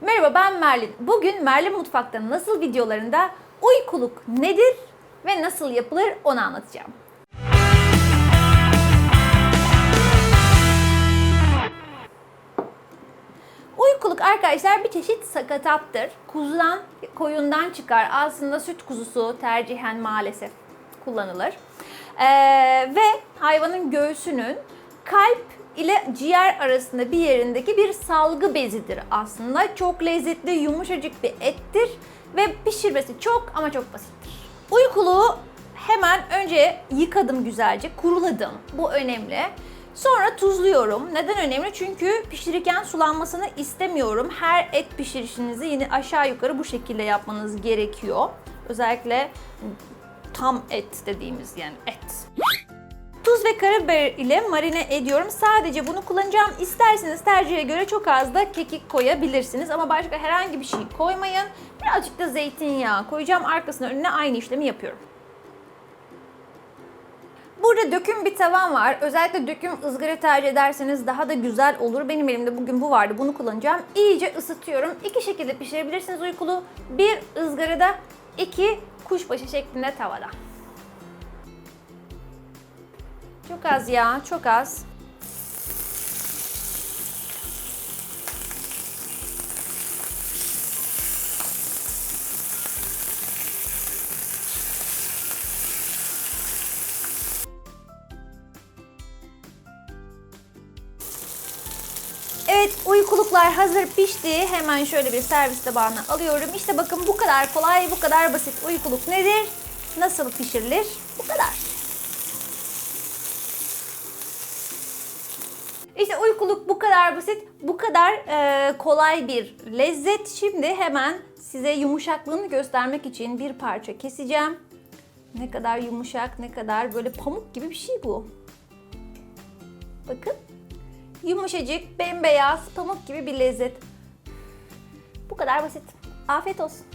Merhaba ben Merlin. Bugün Merlin Mutfak'ta nasıl videolarında uykuluk nedir ve nasıl yapılır onu anlatacağım. Uykuluk arkadaşlar bir çeşit sakatattır. Kuzudan, koyundan çıkar. Aslında süt kuzusu tercihen maalesef kullanılır. Ee, ve hayvanın göğsünün kalp ile ciğer arasında bir yerindeki bir salgı bezidir aslında. Çok lezzetli, yumuşacık bir ettir ve pişirmesi çok ama çok basittir. Uykuluğu hemen önce yıkadım güzelce, kuruladım. Bu önemli. Sonra tuzluyorum. Neden önemli? Çünkü pişirirken sulanmasını istemiyorum. Her et pişirişinizi yine aşağı yukarı bu şekilde yapmanız gerekiyor. Özellikle tam et dediğimiz yani et. Ve karabiber ile marine ediyorum. Sadece bunu kullanacağım. İsterseniz tercihe göre çok az da kekik koyabilirsiniz. Ama başka herhangi bir şey koymayın. Birazcık da zeytinyağı koyacağım. Arkasına önüne aynı işlemi yapıyorum. Burada döküm bir tavan var. Özellikle döküm ızgara tercih ederseniz daha da güzel olur. Benim elimde bugün bu vardı. Bunu kullanacağım. İyice ısıtıyorum. İki şekilde pişirebilirsiniz uykulu. Bir ızgarada, iki kuşbaşı şeklinde tavada. Çok az yağ, çok az. Evet uykuluklar hazır pişti. Hemen şöyle bir servis tabağına alıyorum. İşte bakın bu kadar kolay, bu kadar basit. Uykuluk nedir? Nasıl pişirilir? Bu kadar. Uykuluk bu kadar basit, bu kadar e, kolay bir lezzet. Şimdi hemen size yumuşaklığını göstermek için bir parça keseceğim. Ne kadar yumuşak, ne kadar böyle pamuk gibi bir şey bu. Bakın. Yumuşacık, bembeyaz, pamuk gibi bir lezzet. Bu kadar basit. Afiyet olsun.